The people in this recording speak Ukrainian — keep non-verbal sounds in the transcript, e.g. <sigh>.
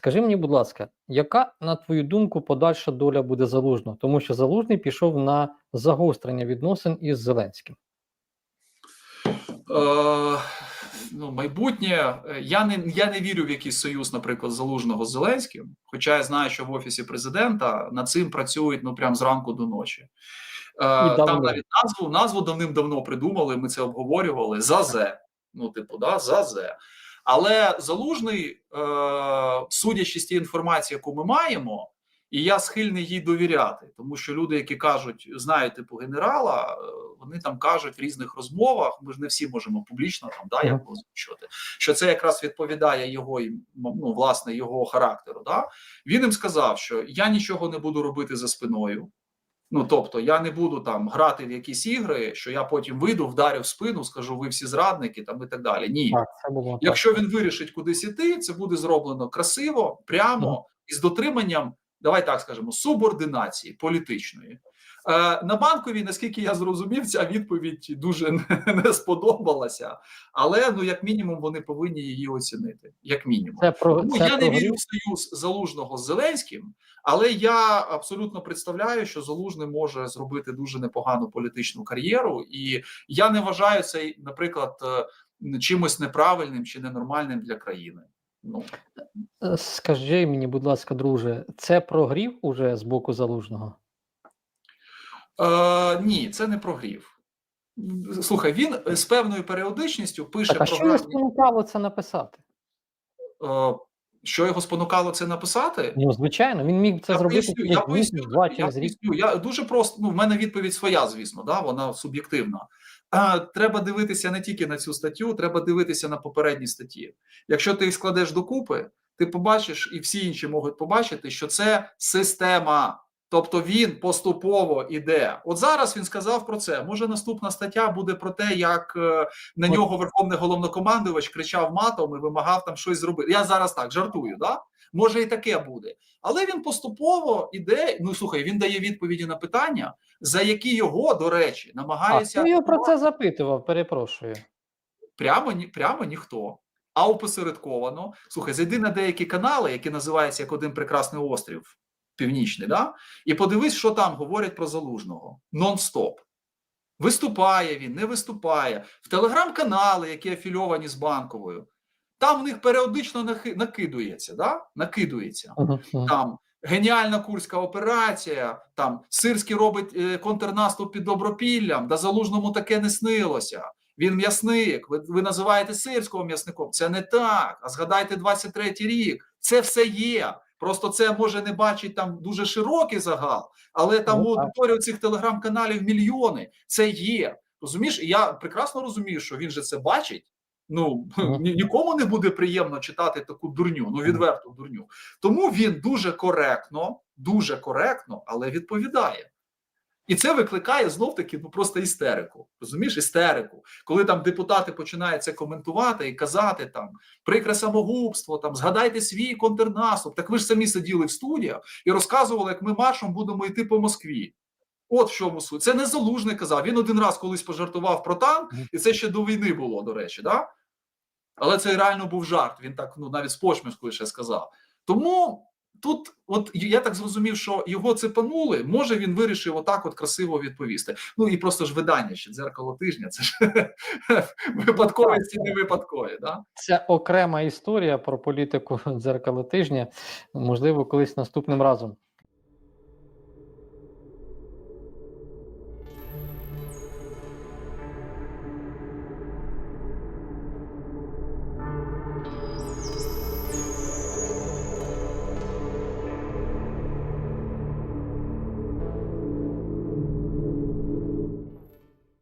Скажи мені, будь ласка, яка, на твою думку, подальша доля буде залужного? Тому що залужний пішов на загострення відносин із Зеленським. Е, ну, майбутнє. е, Я не, я не вірю в якийсь союз, наприклад, залужного з Зеленським. Хоча я знаю, що в офісі президента над цим працюють ну прям зранку до ночі. Е, там навіть назву назву давним-давно придумали. Ми це обговорювали. ЗАЗЕ. Ну, типу, да, ЗАЗЕ. Але залужний, е, судячи з тієї інформації, яку ми маємо, і я схильний їй довіряти, тому що люди, які кажуть, знають типу генерала, е, вони там кажуть в різних розмовах. Ми ж не всі можемо публічно там да як озвучувати, що це якраз відповідає його ну, власне його характеру. Да? Він їм сказав, що я нічого не буду робити за спиною. Ну тобто, я не буду там грати в якісь ігри, що я потім вийду, вдарю в спину, скажу, ви всі зрадники там і так далі. Ні, Так, це було. Якщо він вирішить кудись іти, це буде зроблено красиво, прямо і з дотриманням, давай так скажемо, субординації політичної. Е, на банковій, наскільки я зрозумів, ця відповідь дуже не, сподобалася, але ну як мінімум вони повинні її оцінити. Як мінімум, Це про тому це я не вірю в союз залужного з Зеленським, але я абсолютно представляю, що залужний може зробити дуже непогану політичну кар'єру, і я не вважаю це, наприклад, е, чимось неправильним чи ненормальним для країни. Ну Е, Скажи мені, будь ласка, друже, це прогрів уже з боку залужного? е, ні, це не прогрів. Слухай, він з певною періодичністю пише Так, а що його програмні. спонукало це написати? Е, що його спонукало це написати? Ну, звичайно, він міг це я зробити поясню, я поясню, два я через рік. поясню. Я дуже просто. Ну, в мене відповідь своя, звісно, да, вона суб'єктивна. А, треба дивитися не тільки на цю статтю, треба дивитися на попередні статті. Якщо ти їх складеш докупи, ти побачиш, і всі інші можуть побачити, що це система. Тобто він поступово іде. От зараз він сказав про це. Може, наступна стаття буде про те, як е, на нього верховний головнокомандувач кричав матом і вимагав там щось зробити. Я зараз так жартую, да? Може і таке буде. Але він поступово іде. Ну слухай, він дає відповіді на питання, за які його, до речі, А намагається хто його про це запитував? Перепрошую. прямо ні прямо ніхто. А опосередковано. Слухай, зайди на деякі канали, які називаються як один прекрасний острів північний, да? і подивись, що там говорять про залужного нон-стоп. Виступає він, не виступає. В телеграм-канали, які афільовані з банковою, там в них періодично накидується, да? накидується. Там геніальна курська операція, там Сирський робить е, контрнаступ під Добропіллям, да залужному таке не снилося. Він м'ясник. Ви, ви називаєте сирського м'ясником. Це не так. А згадайте 23-й рік. Це все є. Просто це може не бачить там дуже широкий загал, але там Ну, у цих телеграм-каналів мільйони. Це є. Розумієш? І я прекрасно розумію, що він же це бачить. Ну <laughs> ні, нікому не буде приємно читати таку дурню, ну відверту дурню. Тому він дуже коректно, дуже коректно, але відповідає. І це викликає знов таки ну просто істерику. Розумієш, істерику, коли там депутати починають це коментувати і казати там прикре самогубство, там згадайте свій контрнаступ. Так ви ж самі сиділи в студіях і розказували, як ми маршом будемо йти по Москві. От в чому суть. Це не залужний казав. Він один раз колись пожартував про танк, і це ще до війни було, до речі, да? Але це реально був жарт. Він так ну навіть з почмішкою ще сказав. Тому тут, от я так зрозумів, що його цепанули. Може він вирішив отак, от красиво відповісти. Ну і просто ж видання ще дзеркало тижня. Це ж <laughs> випадковості не випадкові. Да? Це окрема історія про політику дзеркало тижня. Можливо, колись наступним разом.